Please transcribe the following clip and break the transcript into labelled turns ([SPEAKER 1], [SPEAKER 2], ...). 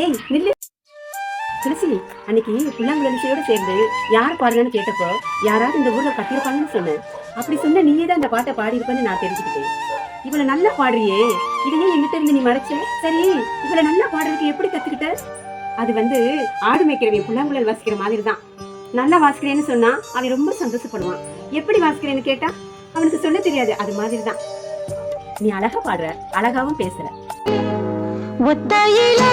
[SPEAKER 1] ஏய் நில்லு. துளசி அன்னைக்கு புல்லாங்குழலிசையோட சேர்ந்து யார் பாடுறேன்னு கேட்டப்போ யாராவது இந்த ஊர்ல கட்டியிருப்பாங்கன்னு சொன்னேன். அப்படி சொன்ன நீயே தான் இந்த பாட்டை பாடியிருப்பேன்னு நான் தெரிஞ்சுக்கிட்டேன். இவளை நல்லா பாடுறியே. இதையே எங்கிட்ட இருந்து நீ மறைச்ச? சரி இவளை நல்லா பாடுறதுக்கு எப்படி கத்துக்கிட்ட? அது வந்து ஆடு மேய்க்கிறவன் புல்லாங்குழல் வாசிக்கிற மாதிரி தான் நல்லா வாசிக்கிறேன்னு சொன்னா அவன் ரொம்ப சந்தோஷப்படுவான். எப்படி வாசிக்கிறேன்னு கேட்டா அவனுக்கு சொல்ல தெரியாது. அது மாதிரி தான் நீ அழகா பாடுற அழகாவும் பேசுற.
[SPEAKER 2] ఒత్తాయిలా